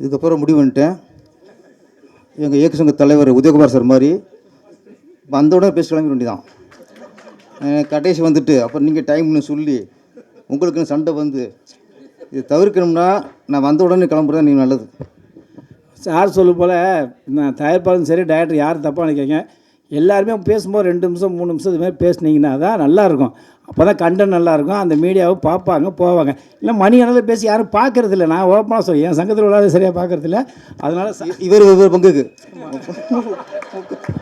இதுக்கப்புறம் முடிவு பண்ணிட்டேன். எங்கள் இயக்க சங்க தலைவர் உதயகுமார் சார் மாதிரி வந்தவுடனே பேசி கிளம்பி வேண்டியதான் கடைசி வந்துட்டு அப்புறம் நீங்கள் டைம்னு சொல்லி உங்களுக்குன்னு சண்டை வந்து இது தவிர்க்கணும்னா நான் வந்த உடனே கிளம்புறது நீங்கள் நல்லது. சார் சொல்லும் போல் நான் தயாரிப்பாளரும் சரி டைரக்டர் யார் தப்பாக நினைக்கிறீங்க? எல்லாருமே பேசும்போது ரெண்டு நிமிஷம் மூணு நிமிஷம் இது மாதிரி பேசுனீங்கன்னா தான் நல்லாயிருக்கும் அப்போ தான் கண்டென்ட் நல்லாயிருக்கும். அந்த மீடியாவை பார்ப்பாங்க போவாங்க. இல்லை மணி அளவில் பேசி யாரும் பார்க்கறது இல்லை நான் ஓப்பனாக சொல்லி என் சங்கத்தில் உள்ளாத சரியாக பார்க்கறது இல்லை அதனால் இவர் இவர் பங்குக்கு.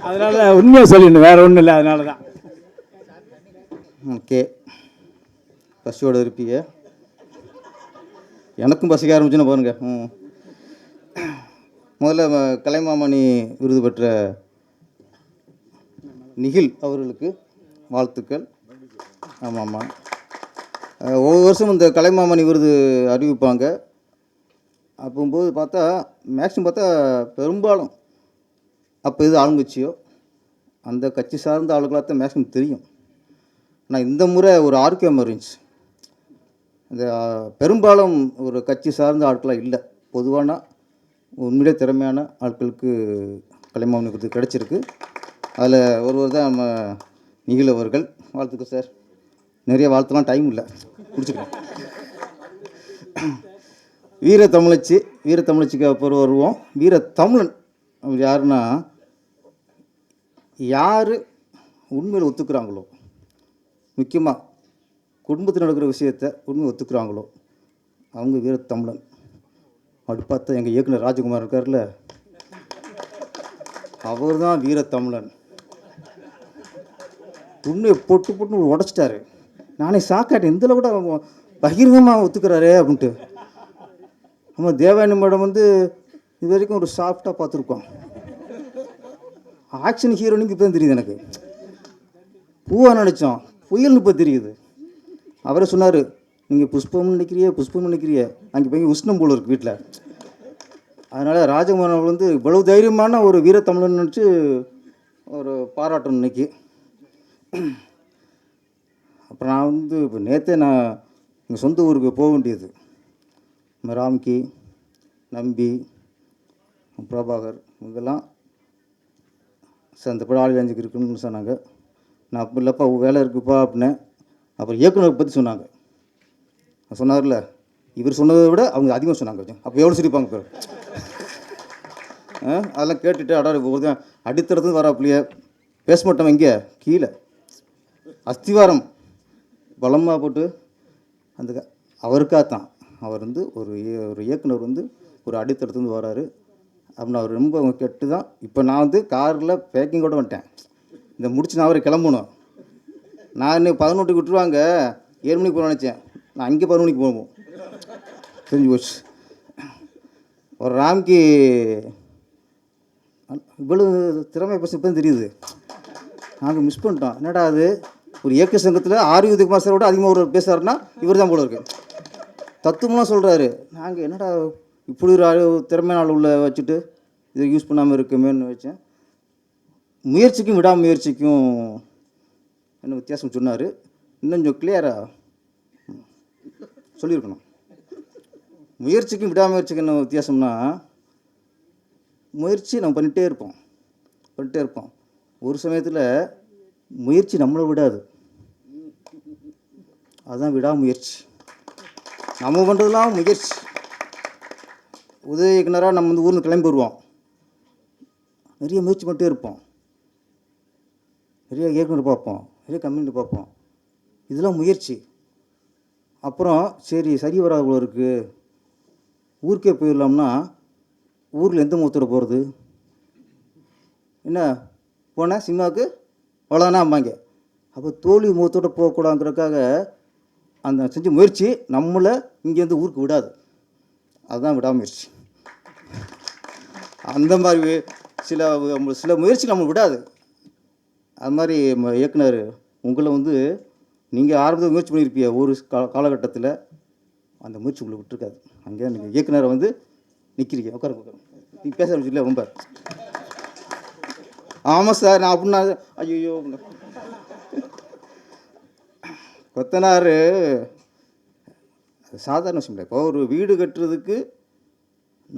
அதனால் உண்மையை சொல்லிடணும். வேறு ஒன்றும் இல்லை. அதனால தான். ஓகே. பசியோட இருப்பீங்க. எனக்கும் பசிக்க ஆரம்பிச்சுன்னு பாருங்க. ம். முதல்ல கலைமாமணி விருது பெற்ற நிகில் அவர்களுக்கு வாழ்த்துக்கள். ஆமாம் ஆமாம் ஒவ்வொரு வருஷம் இந்த கலைமாமணி விருது அறிவிப்பாங்க. அப்போம்போது பார்த்தா மேக்ஸிமம் பார்த்தா பெரும்பாலும் அப்போ எது ஆளுங்கட்சியோ அந்த கட்சி சார்ந்த ஆளுகளாக தான் மேக்ஸிமம் தெரியும். ஆனால் இந்த முறை ஒரு ஆரோக்கியம் இருந்துச்சு. இந்த பெரும்பாலும் ஒரு கட்சி சார்ந்த ஆட்களாக இல்லை. பொதுவான உண்மையிலே திறமையான ஆட்களுக்கு கலைமாமணி விருது கிடச்சிருக்கு. அதில் ஒருவர் தான் நம்ம நிகில் அவர்கள். வாழ்த்துக்கள் சார். நிறைய வாழ்த்துலாம் டைம் இல்லை. பிடிச்சிக்கிறேன் வீர தமிழச்சி வீர தமிழச்சிக்கு அப்புறம் வருவோம். வீர தமிழன் அவர் யாருன்னா யார் உண்மையில் ஒத்துக்கிறாங்களோ முக்கியமாக குடும்பத்தில் நடக்கிற விஷயத்த உண்மை ஒத்துக்கிறாங்களோ அவங்க வீர தமிழன் அப்படி பார்த்தா எங்கள் இயக்குனர் ராஜகுமார் இருக்கார்ல அவர் தான் வீர தமிழன் உண்மையை பொட்டு பொட்டு உடச்சிட்டாரு. நானே சாக்காட்டேன் இதில் கூட அவங்க பகிரங்கமாக ஒத்துக்கிறாரே அப்படின்ட்டு. நம்ம தேவாயணி மேடம் வந்து இது வரைக்கும் ஒரு சாஃப்டாக பார்த்துருக்கோம். ஆக்ஷன் ஹீரோனுக்கு இப்போ தெரியுது எனக்கு. பூவாக நினச்சோம் புயல்னு இப்போ தெரியுது. அவரே சொன்னார் நீங்கள் புஷ்பம்னு நினைக்கிறிய புஷ்பம்னு நினைக்கிறிய. அங்கே போய் உஷ்ணம் போல் இருக்கு வீட்டில் அதனால் ராஜகுமாரன் வந்து இவ்வளவு தைரியமான ஒரு வீரத்தமிழன் நினச்சி ஒரு பாராட்டணும் இன்னைக்கு. அப்புறம் நான் வந்து இப்போ நேற்றே நான் எங்கள் சொந்த ஊருக்கு போக வேண்டியது. ராம்கி நம்பி பிரபாகர் இதெல்லாம் சார் இந்த படம் ஆளி அஞ்சுக்கு இருக்குன்னு சொன்னாங்க. நான் அப்போ இல்லைப்பா வேலை இருக்குப்பா அப்படின்னேன். அப்புறம் இயக்குனரை பற்றி சொன்னாங்க. சொன்னார்ல இவர் சொன்னதை விட அவங்க அதிகமாக சொன்னாங்க. கொஞ்சம் அப்போ எவ்வளோ சிரிப்பாங்க பேர். அதெல்லாம் கேட்டுட்டு அடா ஒரு அடித்தரத்து வராப்பிலையே. பேச மாட்டோம் எங்கே கீழே. அஸ்திவாரம். பலமாக போட்டு அந்த அவருக்காக தான். அவர் வந்து ஒரு இய- ஒரு இயக்குனர் வந்து ஒரு அடித்தடத்துலேருந்து வராரு. அப்படின்னு அவர் ரொம்ப கெட்டு தான். இப்போ நான் வந்து காரில் பேக்கிங் கூட வந்துட்டேன். இந்த முடிச்சு நான் அவரை கிளம்பணும். நான் இன்னும் பதினொன்றுக்கு விட்டுருவாங்க. ஏழு மணிக்கு போக நினச்சேன். நான் அங்கே பதினொன்று மணிக்கு போவோம். தெரிஞ்சு போச்சு. ஒரு ராம்கி இவ்வளவு திறமை பசங்க இப்போ தெரியுது. நாங்கள் மிஸ் பண்ணிட்டோம். என்னடா அது? ஒரு இயக்க சங்கத்தில் ஆர் உதயகுமார் சார் விட அதிகமாக ஒரு பேசுகிறாருன்னா இவர் தான் போல இருக்கு. தத்துவம்லாம் சொல்கிறாரு நாங்கள் என்னடா இப்படி ஒரு திறமை திறமையான உள்ள வச்சுட்டு இதை யூஸ் பண்ணாமல் இருக்குமேன்னு வச்சேன். முயற்சிக்கும் விடாமுயற்சிக்கும் என்ன வித்தியாசம் சொன்னார். இன்னும் கொஞ்சம் கிளியராக சொல்லியிருக்கணும். முயற்சிக்கும் விடாமுயற்சிக்கும் என்ன வித்தியாசம்னா முயற்சி நம்ம பண்ணிகிட்டே இருப்போம். பண்ணிகிட்டே இருப்போம். ஒரு சமயத்தில் முயற்சி நம்மளை விடாது. அதுதான் விடாமுயற்சி. நம்ம பண்ணுறதுலாம் முயற்சி. உதவி இயக்குனராக நம்ம வந்து ஊரில் கிளம்பி வருவோம். நிறைய முயற்சி பண்ணிட்டே இருப்போம். நிறைய இயக்குனர் பார்ப்போம். நிறைய கம்பெனி பார்ப்போம். இதெல்லாம் முயற்சி. அப்புறம் சரி சரி வராத போல இருக்குது ஊருக்கே போயிடலாம்னா ஊரில் எந்த முகத்தோட போகிறது என்ன? போனேன் சினிமாவுக்கு? அவ்வளோதானே அம்மாங்க அப்போ தோல்வி முகத்தோட போகக்கூடாதுங்கிறதுக்காக அந்த செஞ்ச முயற்சி நம்மளை இங்கேருந்து ஊருக்கு விடாது. அதுதான் விடாமுயற்சி அந்த மாதிரி சில நம்ம- சில முயற்சி நம்ம விடாது. அது மாதிரி ம- இயக்குனர் உங்களை வந்து நீங்கள் ஆரம்பத்தில் முயற்சி பண்ணியிருப்பீங்க ஒரு கா காலகட்டத்தில் அந்த முயற்சி உங்களை விட்டுருக்காது. அங்கே நீங்கள் இயக்குனரை வந்து நிற்கிறீங்க உட்கார உட்கார நீங்கள் பேச ஆரம்பிச்சில்ல ரொம்ப? ஆமாம் சார் நான் அப்படின்னா ஐயோ கொத்தனார் சாதாரண விஷயம் இல்லை. இப்போ ஒரு வீடு கட்டுறதுக்கு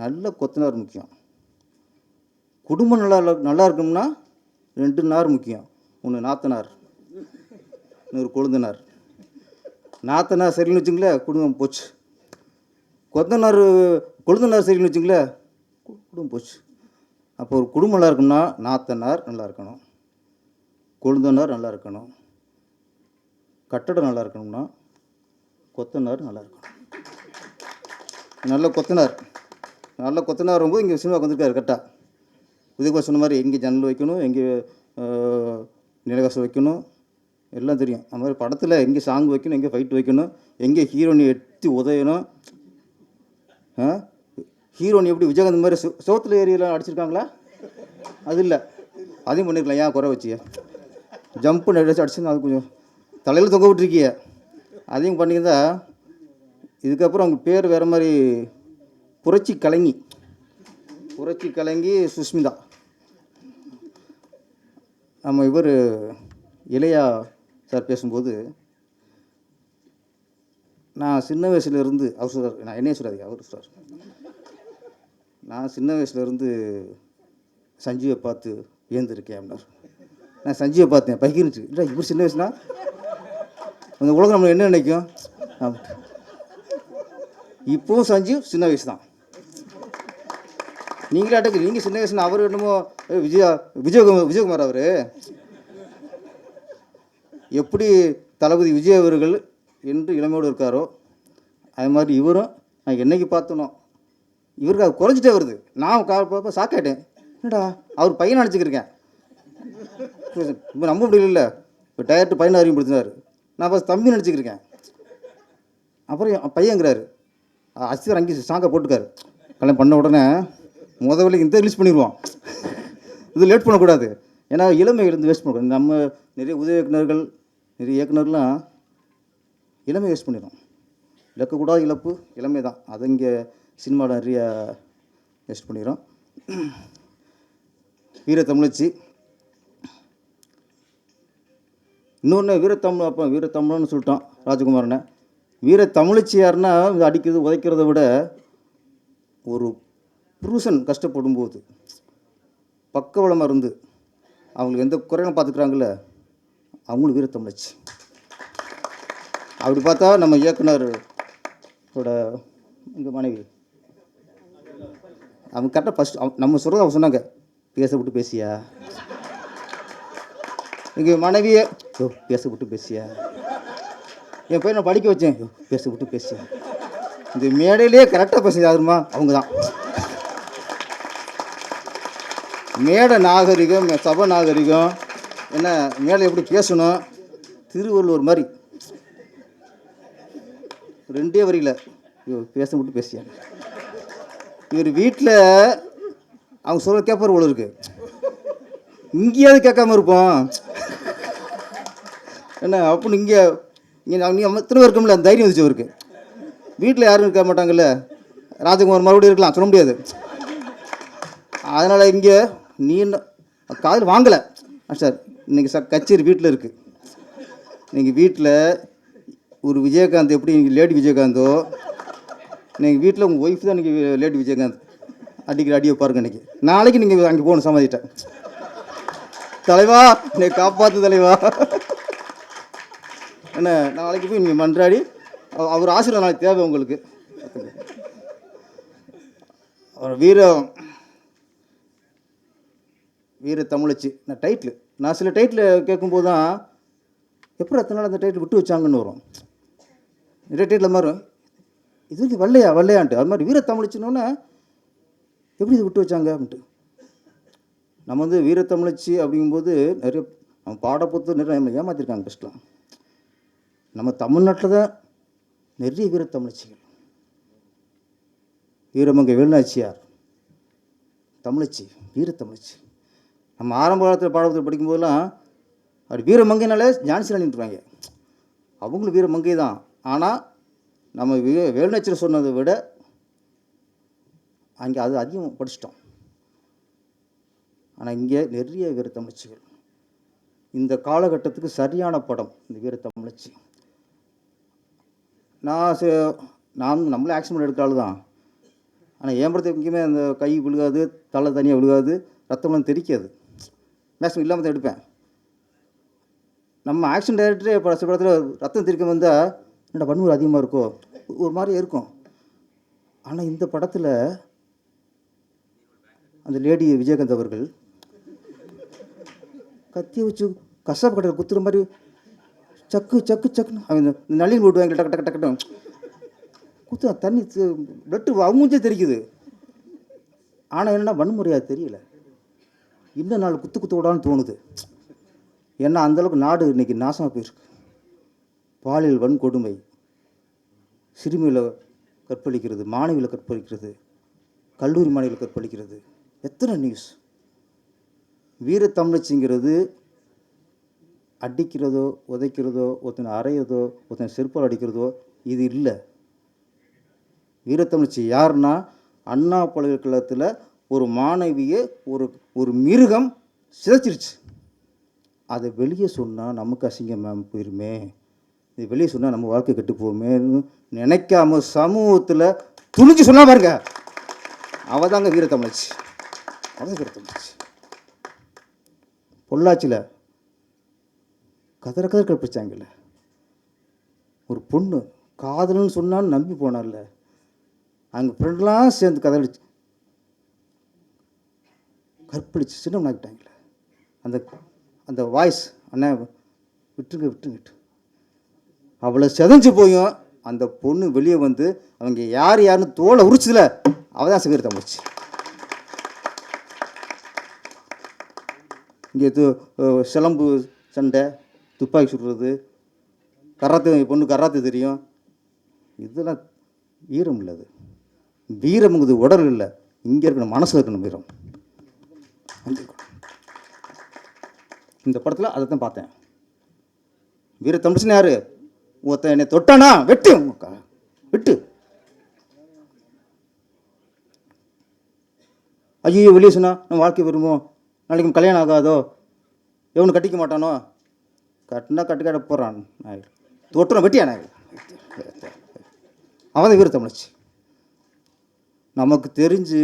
நல்ல கொத்தனார் முக்கியம். குடும்பம் நல்லா நல்லா இருக்கணும்னா ரெண்டு நார் முக்கியம். ஒன்று நாத்தனார் இன்னொரு கொழுந்தனார். நாத்தனார் சரின்னு வச்சுங்களேன் குடும்பம் போச்சு. கொத்தனார் கொழுந்தனார் சரின்னு வச்சுங்களேன் குடும்பம் போச்சு. அப்போ ஒரு குடும்பம் நல்லா இருக்கணும்னா நாத்தனார் நல்லா இருக்கணும். கொழுந்தனார் நல்லா இருக்கணும். கட்டடம் நல்லா இருக்கணும்னா கொத்தனார் நல்லா இருக்கணும். நல்ல கொத்தனார். நல்ல கொத்தனார் வரும்போது இங்கே சினிமாவுக்கு வந்திருக்காரு கரெக்டாக உதயகுமார் சொன்ன மாதிரி எங்கே ஜன்னல் வைக்கணும் எங்கே நிலவாசம் வைக்கணும். எல்லாம் தெரியும். அது மாதிரி படத்தில் எங்கே சாங் வைக்கணும் எங்கே ஃபைட் வைக்கணும் எங்கே ஹீரோயினை எட்டி உதயணும் ஹீரோனி எப்படி விஜயகாந்த் மாதிரி சோ சோத்துல ஏரியெல்லாம் அடிச்சிருக்காங்களா? அது இல்லை. அதையும் பண்ணிருக்கலாம். ஏன் குறை வச்சிய? ஜம்ப்பு நடிச்சு அடிச்சு அது கொஞ்சம் தலையில் தொங்க விட்டுருக்கிய. அதையும் பண்ணியிருந்தா இதுக்கப்புறம் அவங்க பேர் வேறு மாதிரி புரட்சி கலங்கி. புரட்சி கலங்கி சுஷ்மிதா. நம்ம இவர் இளையா சார் பேசும்போது நான் சின்ன வயசுலேருந்து அவர் சொல்கிறார் நான் என்னையே சொல்லாதீங்க அவர் சொல்கிறார் நான் சின்ன வயசுலேருந்து சஞ்சீவை பார்த்து வியந்திருக்கேன் அப்படின்னா நான் சஞ்சீவை பார்த்தேன் பகிர்ந்துச்சு. இல்லை இப்படி சின்ன வயசுனா? அந்த உலகம் நம்ம என்ன நினைக்கும்? இப்போவும் சஞ்சீவ் சின்ன வயசு தான் நீங்களே அட்டக்கு நீங்கள் சின்ன வயசுனா அவர் என்னமோ ஏய், விஜயா விஜயகுமார் விஜயகுமார் அவர்? எப்படி தளபதி விஜய் அவர்கள் என்று இளமையோடு இருக்காரோ அது மாதிரி இவரும் நான் என்னைக்கு பார்த்தனோ இவருக்கு அது குறைஞ்சிட்டே வருது. நான் கா பார்ப்ப சாக்காயிட்டேன் என்னடா? அவர் பையனை நினச்சிக்கிருக்கேன் இப்போ நம்ப முடியல இப்போ டயர்ட்டு பையனை அறிமுகப்படுத்தினார் நான் ஃபஸ்ட் தம்பி நினச்சிக்கிருக்கேன் அப்புறம் பையங்கிறாரு. அசிவர் அங்கே சாங்கை போட்டுக்காரு. கல்யாணம் பண்ண உடனே முத வேலைக்கு இந்த ரிலீஸ் பண்ணிடுவோம் இது லேட் பண்ணக்கூடாது. ஏன்னா இளமை இருந்து வேஸ்ட் பண்ணக்கூடாது. நம்ம நிறைய உதவி இயக்குநர்கள் நிறைய இயக்குனர்லாம் இளமை வேஸ்ட் பண்ணிடும் இழக்கக்கூடாத இழப்பு இளமை தான் அது இங்கே சினிமாவில் நிறைய வேஸ்ட் பண்ணிக்கிறோம். வீர தமிழச்சி இன்னொன்று வீரத்தமிழ் அப்போ வீரத்தமிழன்னு சொல்லிட்டோம் ராஜகுமாரனை. வீர தமிழச்சி யாருன்னா இது அடிக்கிறது உதைக்கிறத விட ஒரு புருஷன் கஷ்டப்படும் போது பக்கவளமாக இருந்து அவங்களுக்கு எந்த குறையும் பார்த்துக்கிறாங்கள அவங்களும் வீர தமிழச்சி அப்படி பார்த்தா நம்ம இயக்குனர் ஓட எங்கள் மனைவி. அவங்க கரெக்டாக ஃபஸ்ட் நம்ம சொல்கிறது அவங்க சொன்னாங்க. பேச விட்டு பேசியா? எங்கள் மனைவியே யோ பேச விட்டு பேசியா? என் பையனை படிக்க வச்சேன். யோ பேச விட்டு பேசியா? இந்த மேடையிலே கரெக்டாக பேச யாருமா? அவங்க தான் மேடை நாகரிகம் சபை நாகரிகம் என்ன மேடை எப்படி பேசணும்? திருவள்ளுவர் மாதிரி. ரெண்டே வரியில் ஐயோ பேச விட்டு பேசியா? இவர் வீட்டில் அவங்க சொல்கிற கேட்பார் போல இருக்கு. இங்கேயாவது கேட்காம இருப்போம். என்ன அப்படின்னு இங்கே இங்கே நீ எத்தனை இருக்கோம்ல அந்த தைரியம் வந்துச்சு அவருக்கு வீட்டில் யாரும் இருக்க மாட்டாங்கல்ல. ராஜகுமார் மறுபடியும் இருக்கலாம் சொல்ல முடியாது. அதனால் இங்கே நீ என்ன காதில் வாங்கலை. சார் இன்றைக்கி சார் கச்சேரி வீட்டில் இருக்குது நீங்கள் வீட்டில் ஒரு விஜயகாந்த் எப்படி லேடி விஜயகாந்தோ நீங்கள் வீட்டில் உங்கள் ஒய்ஃப் தான் இன்றைக்கி லேட் விஜயகாந்த் அடிக்கிற அடியை பாருங்க இன்றைக்கி நாளைக்கு நீங்கள் அங்கே போகணும் சம்மதிட்டேன் தலைவா என்னை காப்பாற்று தலைவா. என்ன நாளைக்கு போய் நீங்கள் மன்றாடி. அவர் ஆசீர்வாதம் நாளைக்கு தேவை உங்களுக்கு. அவர் வீர வீர தமிழச்சி. நான் டைட்டில் நான் சில டைட்டில் கேட்கும்போது தான் எப்படி அத்தனை நாள் அந்த டைட்டில் விட்டு வச்சாங்கன்னு வரும். நிறைய டைட்டில் மாதிரி இது வந்து வெள்ளையா வெள்ளையான்ட்டு. அது மாதிரி வீரத்தமிழ்ச்சினோன்னே எப்படி இது விட்டு வச்சாங்க அப்படின்ட்டு. நம்ம வந்து வீர தமிழச்சி அப்படிங்கும்போது நிறைய நம்ம பாடப்புத்து நிறைய நம்ம ஏமாத்திருக்காங்க ஃபஸ்ட்லாம் நம்ம தமிழ்நாட்டில் தான் நிறைய வீர தமிழச்சிகள் வீரமங்கை வேலுநாச்சியார் தமிழச்சி வீர தமிழச்சி நம்ம ஆரம்ப காலத்தில் பாடத்தில் படிக்கும்போதெல்லாம் அப்படி வீரமங்கைனாலே ஜான்சி நின்றுவாங்க அவங்களும் வீரமங்கை தான். ஆனால் நம்ம வே வேலுநாச்சியர் சொன்னதை விட அங்கே அது அதிகம் படிச்சிட்டோம். ஆனால் இங்கே நிறைய வீர இந்த காலகட்டத்துக்கு சரியான படம் இந்த வீரத்தமிழ்ச்சி. நான் சே நான் நம்மளே ஆக்சிடென்ட் பண்ணி எடுக்கிற தான் ஆனால் ஏன் படத்தை எங்கேயுமே அந்த கை விழுகாது தலை தனியாக விழுகாது ரத்தம்லாம் தெரிக்காது மேக்ஸிமம் இல்லாமல் தான் எடுப்பேன். நம்ம ஆக்ஷன் டைரக்டரே சில படத்தில் ரத்தம் தெரிக்க வந்தால் என்னடா வன்முறை அதிகமாக இருக்கோ? ஒரு மாதிரி இருக்கும். ஆனால் இந்த படத்தில் அந்த லேடி விஜயகாந்த் அவர்கள் கத்தி வச்சு கசாப்பு கடையில் குத்துற மாதிரி சக்கு சக்கு சக்குன்னு அவன் இந்த நளின் விடுவாங்க டக்கு டக்கு டக்கு குத்து தண்ணி பிளட்டு அவங்கச்சே தெரிக்குது ஆனால் என்னன்னா வன்முறையாக தெரியல. இன்னும் நாள் குத்து குத்து விடான்னு தோணுது. ஏன்னா அந்தளவுக்கு நாடு இன்றைக்கி நாசமாக போயிருக்கு. பாலியல் வன்கொடுமை சிறுமியில் கற்பழிக்கிறது மாணவியில் கற்பழிக்கிறது கல்லூரி மாணவியில் கற்பழிக்கிறது. எத்தனை நியூஸ் வீரத்தமிழச்சிங்கிறது அடிக்கிறதோ உதைக்கிறதோ ஒருத்தனை அரையிறதோ ஒருத்தனை செருப்பால் அடிக்கிறதோ இது இல்லை. வீரத்தமிழ்ச்சி யாருன்னா அண்ணா பல்கலைக்கழகத்தில் ஒரு மாணவியை ஒரு ஒரு மிருகம் சிதைச்சிருச்சு. அதை வெளியே சொன்னால் நமக்கு அசிங்கம் மேம் போயிருமே. இது வெளியே சொன்னால் நம்ம வாழ்க்கை கெட்டு போகுமேன்னு நினைக்காம சமூகத்தில் துணிஞ்சு சொன்னா பாருங்க. அவள் தாங்க வீரத்தமிழ்ச்சி. அவதான் வீரத்தமிழ்ச்சி. பொள்ளாச்சியில் கதற கதற கற்பிச்சாங்கல்ல. ஒரு பொண்ணு காதல்னு சொன்னாலும் நம்பி போனார்ல அங்கே ஃப்ரெண்ட்லாம் சேர்ந்து கதறிச்சு கற்பழிச்சு சின்னம் ஆக்கிட்டாங்களே அந்த அந்த வாய்ஸ் அண்ணா விட்டுருங்க விட்டுருங்க விட்டு அவளை செதஞ்சு போயும் அந்த பொண்ணு வெளியே வந்து அவங்க யார் யாருன்னு தோலை உரிச்சதில் அவள் தான் சிகர் தமிழ்ச்சி இங்கே து சிலம்பு சண்டை துப்பாக்கி சுடுறது கராத்து பொண்ணு கராத்து தெரியும். இதெல்லாம் வீரம் இல்லை அது. வீரம்ங்கிறது உடல் இல்லை. இங்கே இருக்கணும் மனசில் இருக்கணும் வீரம். இந்த படத்தில் அதை தான் பார்த்தேன். வீர தமிழ்ச்சின்னு யார்? ஒருத்தன் என்னை தொட்டானா? வெட்டு. உங்கக்கா வெட்டு. ஐயோ வெளியே சொன்னா நம்ம வாழ்க்கை விரும்பும் நாளைக்கு கல்யாணம் ஆகாதோ? எவனு கட்டிக்க மாட்டானோ? கட்டினா கட்டு கட்ட போகிறான் தொட்டுறான் தொட்டுறோம் வெட்டியா நாய் அவன் வீர தமிழ்ச்சி. நமக்கு தெரிஞ்சு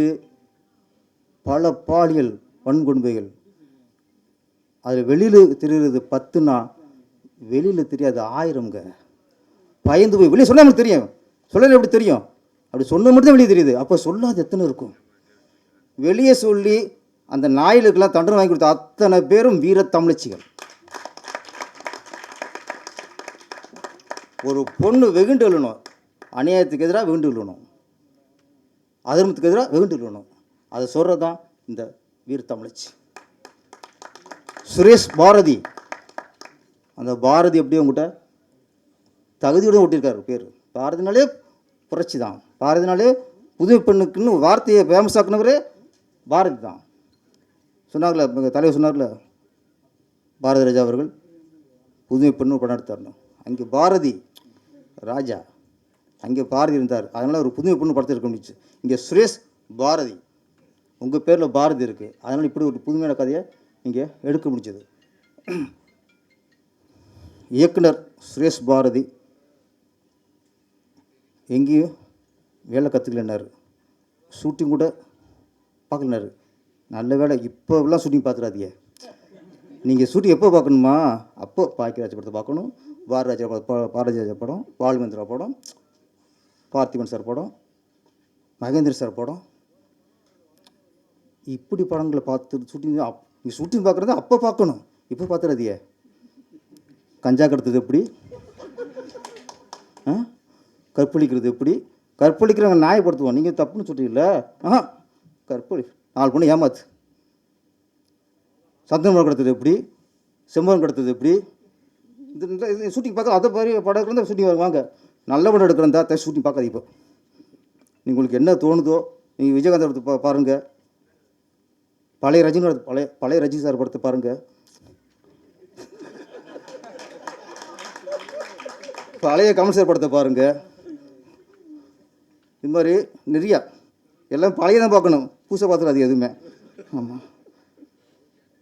பல பாலியல் வன்கொடுமைகள். அதில் வெளியில் தெரிகிறது பத்துனா வெளியில் தெரியாது ஆயிரம்ங்க. பயந்து போய் வெளியே சொன்னால் நமக்கு தெரியும். சொல்லல எப்படி தெரியும்? அப்படி சொன்ன மட்டும் தான் வெளியே தெரியுது. அப்போ சொல்லாது எத்தனை இருக்கும்? வெளியே சொல்லி அந்த நாயிலுக்கெல்லாம் தண்டனை வாங்கி கொடுத்த அத்தனை பேரும் வீர தமிழச்சிகள். ஒரு பொண்ணு வெகுண்டு விழணும். அநியாயத்துக்கு எதிராக வெகுண்டு விழணும். அதர்மத்துக்கு எதிராக வெகுண்டு விழணும். அதை சொல்கிறது தான் இந்த வீர தமிழச்சி. சுரேஷ் பாரதி. அந்த பாரதி எப்படி உங்கள்கிட்ட தகுதியுடன் ஒட்டியிருக்காரு பேர். பாரதினாலே புரட்சி தான் பாரதினாலே புதுமை பெண்ணுக்குன்னு வார்த்தையை ஃபேமஸ் ஆக்குனவரே பாரதி தான் சொன்னார்ல எங்கள் தலைவர் சொன்னார்ல பாரதி ராஜா அவர்கள் புதுமை பெண்ணு படம் எடுத்தார்னு. அங்கே பாரதி ராஜா அங்கே பாரதி இருந்தார். அதனால் ஒரு புதுமை பொண்ணு படத்தை இருக்க முடிச்சு இங்கே சுரேஷ் பாரதி உங்கள் பேரில் பாரதி இருக்குது அதனால் இப்படி ஒரு புதுமையான கதையை இங்கே எடுக்க முடிஞ்சது. இயக்குனர் சுரேஷ் பாரதி எங்கேயும் வேலை கற்றுக்கலன்னாரு ஷூட்டிங் கூட பார்க்கலனாரு நல்ல வேலை இப்போலாம் ஷூட்டிங் பார்த்துடாதீங்க நீங்கள் ஷூட்டிங் எப்போ பார்க்கணுமா? அப்போ பாக்கியராஜ படத்தை பார்க்கணும். பாரதிராஜா படம் பா- பாரதிராஜா படம் பாலுமந்திரா படம் பார்த்திபன் சார் படம் மகேந்திர சார் படம். இப்படி படங்களை பார்த்து ஷூட்டிங் அப் நீ ஷூட்டிங் பார்க்குறது அப்போ பார்க்கணும். இப்போ பார்த்துறாதியே கஞ்சா கடத்தது எப்படி? ஆ? கற்பழிக்கிறது எப்படி? கற்பழிக்கிறவங்க நியாயப்படுத்துவோம். நீங்கள் தப்புன்னு சொல்றீங்கல்ல? ஆ கற்பழி. நாலு பொண்ணு ஏமாத்து. சந்தனம் கிடத்தது எப்படி? செம்பரம் கிடத்தது எப்படி? இந்த ஷூட்டிங் பார்க்க அதை மாதிரி படம் எடுக்கிறதா ஷூட்டிங் வாங்க. நல்ல படம் எடுக்கிறதா தான் ஷூட்டிங் பார்க்காது இப்போ. உங்களுக்கு என்ன தோணுதோ நீங்கள் விஜயகாந்த் படத்தை பா பாருங்கள் பழைய ரஜினி படத்தை பழைய பழைய ரஜினி சார் படத்தை பாருங்கள் பழைய கமல் சார் படத்தை பாருங்கள் இது மாதிரி நிறையா. எல்லாம் பழைய தான் பார்க்கணும். புதுசாக பார்த்துடாது எதுவுமே. ஆமாம்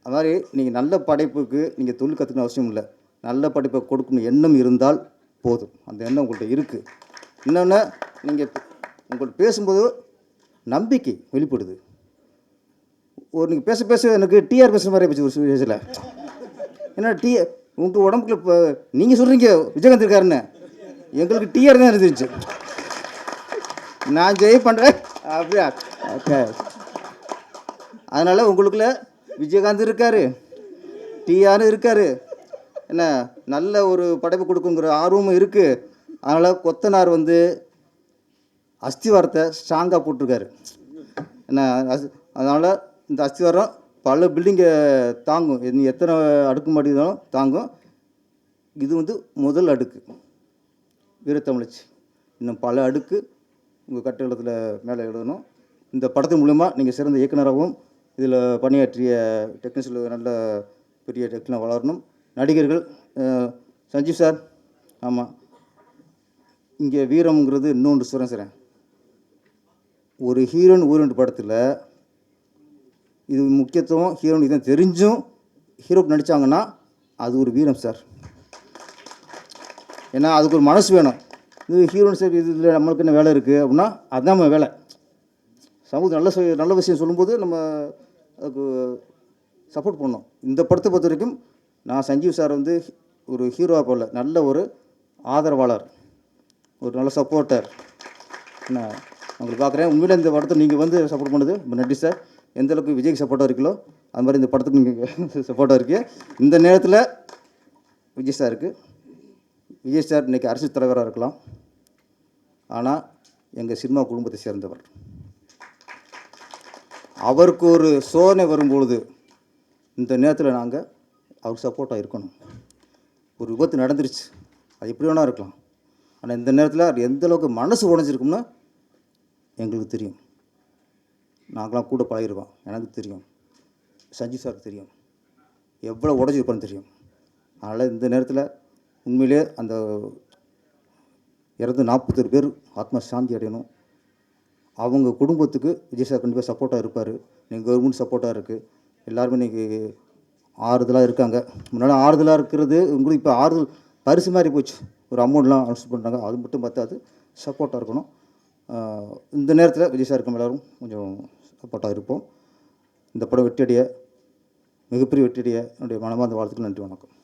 அது மாதிரி நீங்கள் நல்ல படைப்புக்கு நீங்கள் தொழில் கற்றுக்கணும் அவசியம் இல்லை. நல்ல படைப்பை கொடுக்கணும். எண்ணம் இருந்தால் போதும். அந்த எண்ணம் உங்கள்கிட்ட இருக்குது இன்னொன்று நீங்கள் உங்கள்கிட்ட பேசும்போது நம்பிக்கை வெளிப்படுது. ஒரு நீங்கள் பேச பேச எனக்கு டிஆர் பேசுகிற மாதிரி போச்சு ஒரு பேசல ஏன்னா டி உங்கள் உடம்புக்குள்ள இப்போ நீங்கள் சொல்கிறீங்க விஜயகாந்த் இருக்காருன்னு. எங்களுக்கு டிஆர் தான் இருந்துச்சு. நான் ஜெய் பண்ணுறேன் அப்படியா? ஓகே அதனால் உங்களுக்குள்ள விஜயகாந்த் இருக்கார் டிஆர் இருக்கார். என்ன நல்ல ஒரு படைப்பு கொடுக்குங்கிற ஆர்வமும் இருக்குது அதனால் கொத்தனார் வந்து அஸ்திவாரத்தை ஸ்ட்ராங்காக போட்டிருக்காரு. என்ன அஸ் அதனால் இந்த அஸ்திவாரம் பல பில்டிங்கை தாங்கும். எத்தனை அடுக்குமாடி இருந்தாலும் தாங்கும். இது வந்து முதல் அடுக்கு. வீரத்தமிழச்சி. இன்னும் பல அடுக்கு. உங்கள் கட்டிடத்தில் மேலே எழுதணும். இந்த படத்தின் மூலயமா நீங்கள் சிறந்த இயக்குனராகவும் இதில் பணியாற்றிய டெக்னீஷியல் நல்ல பெரிய டெக்னாக வளரணும். நடிகர்கள் சஞ்சீவ் சார் ஆமாம். இங்கே வீரம்ங்கிறது இன்னொன்று சொல்கிறேன் சார். ஒரு ஹீரோயின் ஊரண்டு படத்தில் இது முக்கியத்துவம் ஹீரோனுக்கு இதை தெரிஞ்சும் ஹீரோக்கு நடித்தாங்கன்னா அது ஒரு வீரம் சார். ஏன்னா அதுக்கு ஒரு மனசு வேணும். இது ஹீரோயின் சார் இது இதில் நம்மளுக்கு என்ன வேலை இருக்குது அப்படின்னா அதுதான் நம்ம வேலை. சமூகத்தில் நல்ல நல்ல விஷயம் சொல்லும்போது நம்ம அதுக்கு சப்போர்ட் பண்ணோம் இந்த படத்தை பொறுத்த வரைக்கும் நான் சஞ்சீவ் சார் வந்து ஒரு ஹீரோவாக போல நல்ல ஒரு ஆதரவாளர் ஒரு நல்ல சப்போர்ட்டர் என்ன உங்களுக்கு பார்க்குறேன். உண்மையில் இந்த படத்தை நீங்கள் வந்து சப்போர்ட் பண்ணுது நன்றி சார். எந்த அளவுக்கு விஜய்க்கு சப்போர்ட்டாக இருக்கீங்களோ அது மாதிரி இந்த படத்துக்கு நீங்கள் சப்போர்ட்டாக இருக்கீங்க. இந்த நேரத்தில் விஜய் சாருக்கு விஜய் சார் இன்றைக்கி அரசு தலைவராக இருக்கலாம். ஆனால் எங்கள் சினிமா குடும்பத்தை சேர்ந்தவர். அவருக்கு ஒரு சோதனை வரும்பொழுது இந்த நேரத்தில் நாங்கள் அவருக்கு சப்போர்ட்டாக இருக்கணும். ஒரு விபத்து நடந்துருச்சு. அது எப்படி வேணால் இருக்கலாம். ஆனால் இந்த நேரத்தில் அது எந்த அளவுக்கு மனசு உடஞ்சிருக்கும்னா எங்களுக்கு தெரியும். நாங்களாம் கூட பழகிருக்கோம். எனக்கு தெரியும். சஞ்சீவ் சாருக்கு தெரியும். எவ்வளோ உடஞ்சிருப்பான்னு தெரியும். அதனால் இந்த நேரத்தில் உண்மையிலே அந்த இறந்து நாற்பத்தொரு பேர் ஆத்ம சாந்தி அடையணும். அவங்க குடும்பத்துக்கு விஜய் சார் கண்டிப்பாக சப்போர்ட்டாக இருப்பார். நீங்கள் கவர்மெண்ட் சப்போர்ட்டாக இருக்குது எல்லாருமே இன்றைக்கி ஆறுதலாக இருக்காங்க. முன்னால் ஆறுதலாக இருக்கிறது உங்களுக்கு இப்போ ஆறுதல் பரிசு மாதிரி போச்சு. ஒரு அமௌண்ட்லாம் அனௌன்ஸ் பண்ணுறாங்க அது மட்டும் பத்தாது சப்போர்ட்டாக இருக்கணும். இந்த நேரத்தில் விஜய் சார் இருக்கும் எல்லோரும் கொஞ்சம் சப்போர்ட்டாக இருப்போம். இந்த படம் வெற்றியடைய மிகப்பெரிய வெற்றியடைய என்னுடைய மனமார்ந்த வாழ்த்துக்கள். நன்றி வணக்கம்.